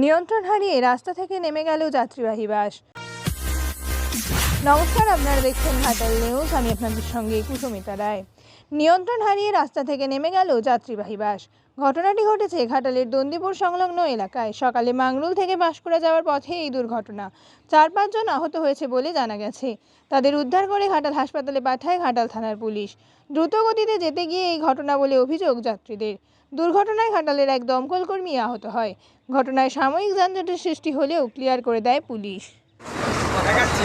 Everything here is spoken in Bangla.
নিয়ন্ত্রণ হারিয়ে রাস্তা থেকে নেমে গেল যাত্রীবাহী বাস। নমস্কার, আপনারা দেখছেন ঘাটাল নিউজ। আমি আপনাদের সঙ্গে কুসুমিতা রায়। নিয়ন্ত্রণ হারিয়ে রাস্তা থেকে নেমে গেল যাত্রীবাহী বাস। ঘটনাটি ঘটেছে ঘাটালের দন্দিপুর সংলগ্ন এলাকায়। সকালে মাংরুল থেকে বাঁশকুড়া যাওয়ার পথে এই দুর্ঘটনা। চার পাঁচজন আহত হয়েছে বলে জানা গেছে। তাদের উদ্ধার করে ঘাটাল হাসপাতালে পাঠায় ঘাটাল থানার পুলিশ। দ্রুত গতিতে যেতে গিয়ে এই ঘটনা বলে অভিযোগ যাত্রীদের। দুর্ঘটনায় ঘাটালের এক দমকল কর্মী আহত হয়। ঘটনায় সাময়িক যানজটের সৃষ্টি হলেও ক্লিয়ার করে দেয় পুলিশ। দেখাচ্ছি